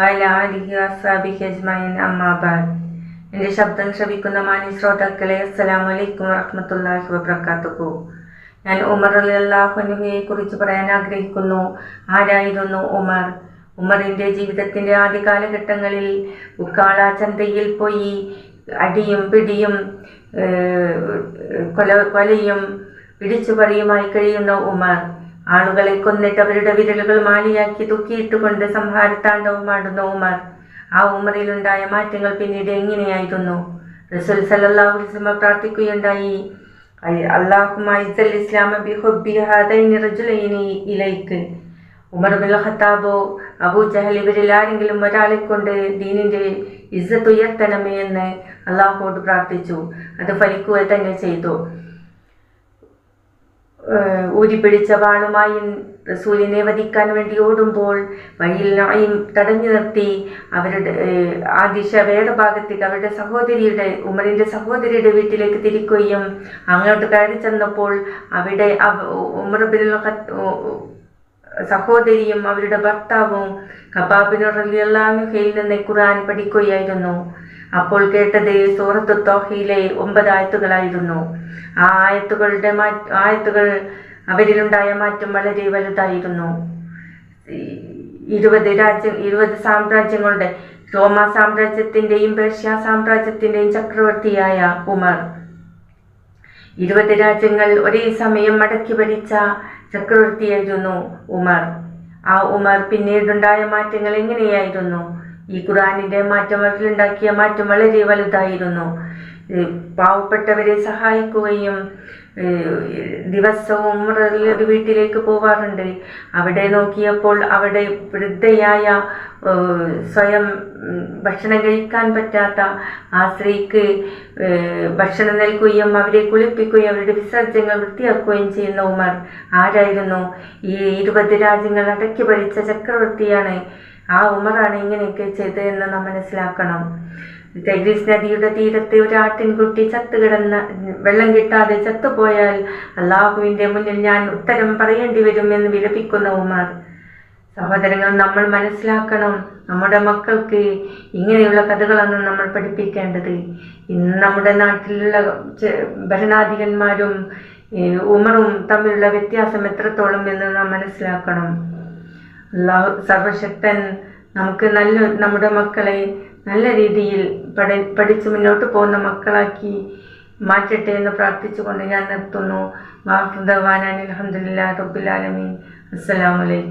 വയലാലിഹി അസാബിഹി അജ്മൈൻ അമ്മാബാദ് എന്റെ ശബ്ദം ശ്രവിക്കുന്ന മാന്യ ശ്രോതാക്കളെ അസ്സലാം വലൈക്കും വറഹമത്തല്ലാഹി വബർക്കാത്തുക്കു ഞാൻ ഉമർ അല്ലാഹുനുവിയെ കുറിച്ച് പറയാൻ ആഗ്രഹിക്കുന്നു. ആരായിരുന്നു ഉമർ? ഉമറിന്റെ ജീവിതത്തിന്റെ ആദ്യ കാലഘട്ടങ്ങളിൽ ഉക്കാള ചന്തയിൽ പോയി അടിയും പിടിയും കൊല കൊലയും പിടിച്ചുപറിയുമായി കഴിയുന്ന ഉമർ. ആളുകളെ കൊന്നിട്ട് അവരുടെ വിരലുകൾ മാലിയാക്കി തൂക്കിയിട്ടുകൊണ്ട് സംഹാരത്താണ്ഡവമാടുന്ന ഉമർ ആ ഉമറിലുണ്ടായ മാറ്റങ്ങൾ പിന്നീട് എങ്ങനെയായിരുന്നു? റസൂൽ വസല്ലം പ്രാർത്ഥിക്കുകയുണ്ടായി. ഇലൈക്ക്. ഉമർ ഖത്താബോ അബൂ ജഹൽ ഇവരിൽ ആരെങ്കിലും ഒരാളെ കൊണ്ട് ദീനിന്റെ ഇസ്സത്ത് ഉയർത്തണമേ എന്ന് അള്ളാഹുവോട് പ്രാർത്ഥിച്ചു. അത് ഫലിക്കുക തന്നെ ചെയ്തു. ഊരിപ്പിടിച്ച വാളുമായി റസൂലിനെ വധിക്കാൻ വേണ്ടി ഓടുമ്പോൾ വഴിയിൽ നായും തടഞ്ഞു നിർത്തി അവരുടെ ആ ദിശ വേറെ ഭാഗത്തേക്ക് അവരുടെ സഹോദരിയുടെ ഉമറിന്റെ സഹോദരിയുടെ വീട്ടിലേക്ക് തിരിക്കുകയും അങ്ങോട്ട് കയറി ചെന്നപ്പോൾ അവിടെ ഉമർബിൻ ഉമർ ബിൻ സഹോദരിയും അവരുടെ ഭർത്താവും കബാബിന് റലിയല്ലാഹയിൽ നിന്ന് ഖുർആൻ പഠിക്കുകയായിരുന്നു. അപ്പോൾ കേട്ടത് സൂറത്ത് തോഹയിലെ ഒമ്പത് ആയത്തുകളായിരുന്നു. ആ ആയത്തുകളുടെ ആയത്തുകൾ അവരിലുണ്ടായ മാറ്റം വളരെ വലുതായിരുന്നു. ഇരുപത് രാജ്യം ഇരുപത് സാമ്രാജ്യങ്ങളുടെ റോമ സാമ്രാജ്യത്തിന്റെയും പേർഷ്യ സാമ്രാജ്യത്തിന്റെയും ചക്രവർത്തിയായ ഉമർ. ഇരുപത് രാജ്യങ്ങൾ ഒരേ സമയം മടക്കി ഭരിച്ച ചക്രവർത്തിയായിരുന്നു ഉമർ. ആ ഉമർ പിന്നീടുണ്ടായ മാറ്റങ്ങൾ എങ്ങനെയായിരുന്നു? ഈ ഖുറാനിന്റെ മാറ്റം അവരിലുണ്ടാക്കിയ മാറ്റം വളരെ വലുതായിരുന്നു. പാവപ്പെട്ടവരെ സഹായിക്കുകയും ദിവസവും ഒരു വീട്ടിലേക്ക് പോവാറുണ്ട്. അവിടെ നോക്കിയപ്പോൾ അവിടെ വൃദ്ധയായ സ്വയം ഭക്ഷണം കഴിക്കാൻ പറ്റാത്ത ആ സ്ത്രീക്ക് ഭക്ഷണം നൽകുകയും അവരെ കുളിപ്പിക്കുകയും അവരുടെ വിസർജ്യങ്ങൾ വൃത്തിയാക്കുകയും ചെയ്യുന്ന ഉമർ ആരായിരുന്നു? ഈ ഇരുപത് രാജ്യങ്ങൾ അടക്കി ഭരിച്ച ചക്രവർത്തിയാണ് ആ ഉമറാണ് ഇങ്ങനെയൊക്കെ ചെയ്തതെന്ന് നാം മനസ്സിലാക്കണം. ടൈഗ്രീസ് നദിയുടെ തീരത്തെ ഒരു ആട്ടിൻകുട്ടി ചത്തുകിടന്ന വെള്ളം കിട്ടാതെ ചത്തുപോയാൽ അള്ളാഹുവിന്റെ മുന്നിൽ ഞാൻ ഉത്തരം പറയേണ്ടി വരും എന്ന് വിലപിക്കുന്ന ഉമർ. സഹോദരങ്ങൾ നമ്മൾ മനസ്സിലാക്കണം നമ്മുടെ മക്കൾക്ക് ഇങ്ങനെയുള്ള കഥകളാണ് നമ്മൾ പഠിപ്പിക്കേണ്ടത്. ഇന്ന് നമ്മുടെ നാട്ടിലുള്ള ഭരണാധികന്മാരും ഉമറും തമ്മിലുള്ള വ്യത്യാസം എത്രത്തോളം എന്ന് നാം മനസ്സിലാക്കണം. സർവശക്തൻ നമുക്ക് നല്ല നമ്മുടെ മക്കളെ നല്ല രീതിയിൽ പഠി പഠിച്ച് മുന്നോട്ട് പോകുന്ന മക്കളാക്കി മാറ്റട്ടെ എന്ന് പ്രാർത്ഥിച്ചുകൊണ്ട് ഞാൻ നിർത്തുന്നു. വാഹുദവാനാൻ അലഹമുല്ലാ റബുലാലമീൻ അസ്സലാമലൈക്കും